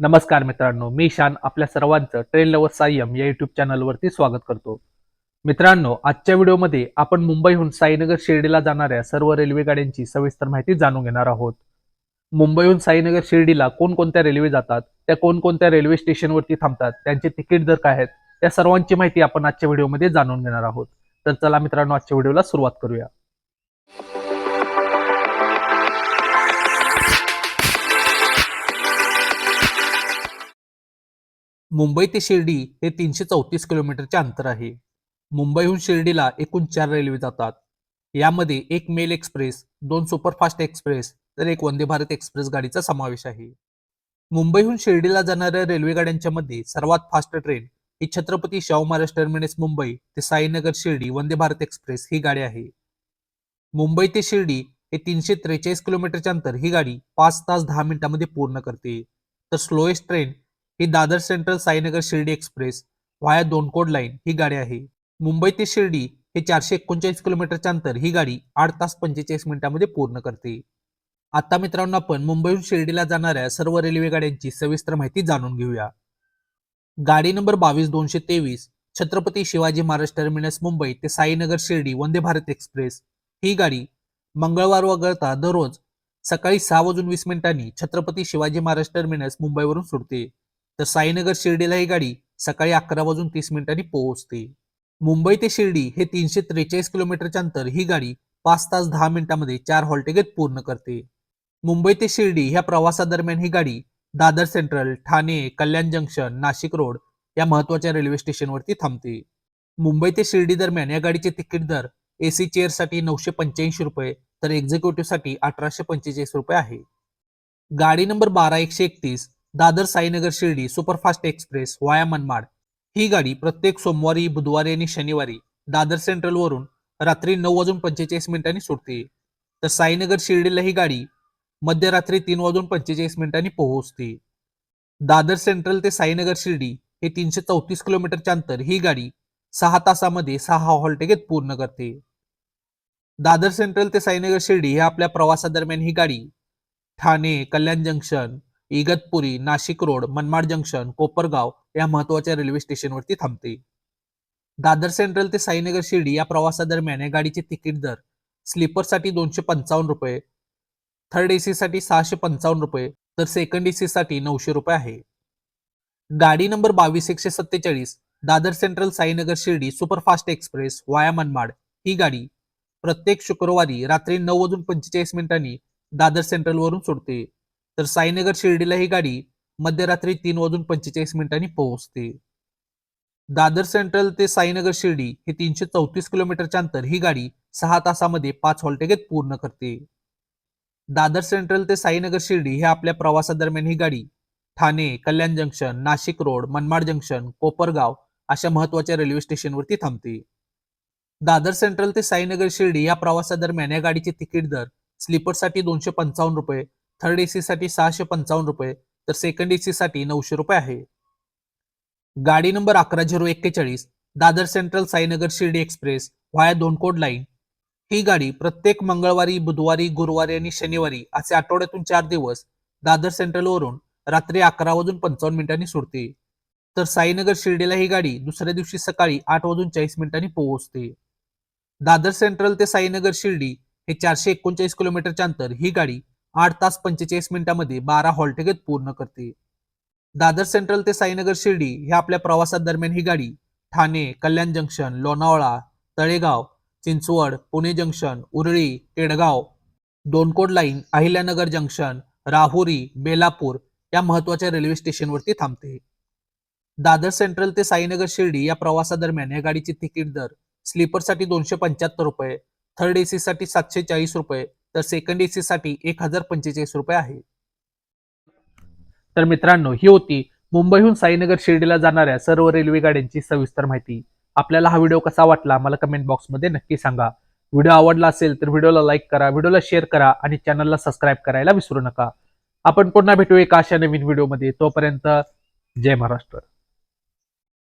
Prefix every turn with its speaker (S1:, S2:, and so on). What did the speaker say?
S1: नमस्कार मित्रांनो मी शान आपल्या सर्वांचं ट्रेन लवर सायम या युट्यूब चॅनलवरती स्वागत करतो. मित्रांनो आजच्या व्हिडिओमध्ये आपण मुंबईहून साईनगर शिर्डीला जाणाऱ्या सर्व रेल्वे गाड्यांची सविस्तर माहिती जाणून घेणार आहोत. मुंबईहून साईनगर शिर्डीला कोणकोणत्या रेल्वे जातात त्या कोणकोणत्या रेल्वे स्टेशनवरती थांबतात त्यांचे तिकीट दर काय आहेत त्या सर्वांची माहिती आपण आजच्या व्हिडिओमध्ये जाणून घेणार आहोत. तर चला मित्रांनो आजच्या व्हिडिओला सुरुवात करूया. मुंबई ते शिर्डी हे तीनशे चौतीस किलोमीटरचे अंतर आहे. मुंबईहून शिर्डीला एकूण चार रेल्वे जातात. यामध्ये एक मेल एक्सप्रेस दोन सुपरफास्ट एक्सप्रेस तर एक वंदे भारत एक्सप्रेस गाडीचा समावेश आहे. मुंबईहून शिर्डीला जाणाऱ्या रेल्वे गाड्यांच्या मध्ये सर्वात फास्ट ट्रेन ही छत्रपती शाहू महाराज टर्मिनस मुंबई ते साईनगर शिर्डी वंदे भारत एक्सप्रेस ही गाडी आहे. मुंबई ते शिर्डी हे तीनशे त्रेचाळीस किलोमीटरच्या अंतर ही गाडी पाच तास दहा मिनिटांमध्ये पूर्ण करते. तर स्लोएस्ट ट्रेन ही Dadar central Sainagar Shirdi express via Daund chord line ही गाडी आहे. मुंबई ते शिर्डी हे चारशे एकोणचाळीस किलोमीटरच्या अंतर ही गाडी आठ तास पंचेचाळीस मिनिटांमध्ये पूर्ण करते. आता मित्रांनो आपण मुंबईहून शिर्डीला जाणाऱ्या सर्व रेल्वे गाड्यांची सविस्तर माहिती जाणून घेऊया. गाडी नंबर बावीस दोनशे तेवीस छत्रपती शिवाजी महाराज टर्मिनस मुंबई ते साईनगर शिर्डी वंदे भारत एक्सप्रेस ही गाडी मंगळवार वगळता दररोज सकाळी सहा वाजून वीस मिनिटांनी छत्रपती शिवाजी महाराज टर्मिनस मुंबईवरून सुटते. तर साईनगर शिर्डीला ही गाडी सकाळी अकरा वाजून तीस मिनिटांनी पोहोचते. मुंबई ते शिर्डी हे तीनशे त्रेचाळीस किलोमीटरच्या अंतर ही गाडी पाच तास दहा मिनिटांमध्ये चार हॉल्टेगेत पूर्ण करते. मुंबई ते शिर्डी ह्या प्रवासादरम्यान ही गाडी Dadar central Thane Kalyan junction Nashik road या महत्त्वाच्या रेल्वे स्टेशनवरती थांबते. मुंबई ते शिर्डी दरम्यान या गाडीचे तिकीट दर एसी चेअरसाठी नऊशे पंच्याऐंशी रुपये तर एक्झिक्युटिव्हसाठी अठराशे पंचेचाळीस रुपये आहे. गाडी नंबर बारा एकशे एकतीस Dadar Sainagar Shirdi superfast express via Manmad. ही गाडी प्रत्येक सोमवारी बुधवारी आणि शनिवारी दादर सेंट्रल वरून रात्री नऊ वाजून पंचेचाळीस मिनिटांनी सुटते. तर साईनगर शिर्डीला ही गाडी मध्यरात्री तीन वाजून पंचेचाळीस मिनिटांनी पोहोचते. दादर सेंट्रल ते साईनगर शिर्डी हे तीनशे चौतीस किलोमीटरच्या अंतर ही गाडी सहा तासामध्ये सहा हॉल्टेगेत पूर्ण करते. दादर सेंट्रल ते साईनगर शिर्डी ह्या आपल्या प्रवासादरम्यान ही गाडी Thane Kalyan junction Igatpuri Nashik road Manmad junction Kopargaon या महत्त्वाच्या रेल्वे स्टेशनवरती थांबते. दादर सेंट्रल ते साईनगर शिर्डी या प्रवासादरम्यान या गाडीचे तिकीट दर स्लीपरसाठी दोनशे पंचावन्न रुपये थर्ड एसी साठी सहाशे पंचावन्न रुपये तर सेकंड एसी साठी नऊशे रुपये आहे. गाडी नंबर बावीस एकशे सत्तेचाळीस Dadar central Sainagar Shirdi superfast express via Manmad ही गाडी प्रत्येक शुक्रवारी रात्री नऊ वाजून पंचेचाळीस मिनिटांनी दादर सेंट्रल वरून तर साईनगर शिर्डीला ही गाडी मध्यरात्री तीन वाजून पंचेचाळीस मिनिटांनी पोहोचते. दादर सेंट्रल ते साईनगर शिर्डी हे तीनशे चौतीस किलोमीटरच्या अंतर ही गाडी सहा तासामध्ये पाच हॉल्टेगेत पूर्ण करते. दादर सेंट्रल ते साईनगर शिर्डी हे आपल्या प्रवासादरम्यान ही गाडी Thane Kalyan junction Nashik road Manmad junction Kopargaon अशा महत्त्वाच्या रेल्वे स्टेशनवरती थांबते. दादर सेंट्रल ते साईनगर शिर्डी या प्रवासादरम्यान या गाडीचे तिकीट दर स्लीपरसाठी दोनशे पंचावन्न रुपये थर्ड एसी साठी सहाशे पंचावन्न रुपये तर सेकंड एसी साठी नऊशे रुपये आहे. गाडी नंबर अकरा झिरो एक्केचाळीस Dadar central Sainagar Shirdi express via Daund chord line. ही गाडी प्रत्येक मंगळवारी बुधवारी गुरुवारी आणि शनिवारी असे आठवड्यातून चार दिवस दादर सेंट्रल वरून रात्री अकरा वाजून पंचावन्न मिनिटांनी सुटते. तर साईनगर शिर्डीला ही गाडी दुसऱ्या दिवशी सकाळी आठ वाजून चाळीस मिनिटांनी पोहोचते. दादर सेंट्रल ते साईनगर शिर्डी हे चारशे एकोणचाळीस किलोमीटरचे अंतर ही गाडी आठ तास पंचेचाळीस मिनिटांमध्ये बारा हॉल्टेगेत पूर्ण करते. दादर सेंट्रल ते साईनगर शिर्डी ह्या आपल्या प्रवासादरम्यान ही गाडी Thane Kalyan junction Lonavala Talegaon Chinchwad Pune junction Urali Kedgaon Daund chord line Ahilyanagar junction Rahuri Belapur या महत्त्वाच्या रेल्वे स्टेशनवरती थांबते. दादर सेंट्रल ते साईनगर शिर्डी या प्रवासादरम्यान या गाडीची तिकीट दर स्लीपरसाठी दोनशे पंच्याहत्तर रुपये थर्ड एसी साठी सातशे चाळीस रुपये तर सेकंड एसी साठी एक हजार पंचेचाळीस रुपये आहे. तर मित्रांनो ही होती मुंबईहून साईनगर शिर्डीला जाणाऱ्या सर्व रेल्वे गाड्यांची सविस्तर माहिती. आपल्याला हा व्हिडिओ कसा वाटला मला कमेंट बॉक्समध्ये नक्की सांगा. व्हिडिओ आवडला असेल तर व्हिडिओला लाईक करा व्हिडिओला शेअर करा आणि चॅनलला सबस्क्राईब करायला विसरू नका. आपण पुन्हा भेटू एका अशा नवीन व्हिडिओमध्ये तोपर्यंत जय महाराष्ट्र.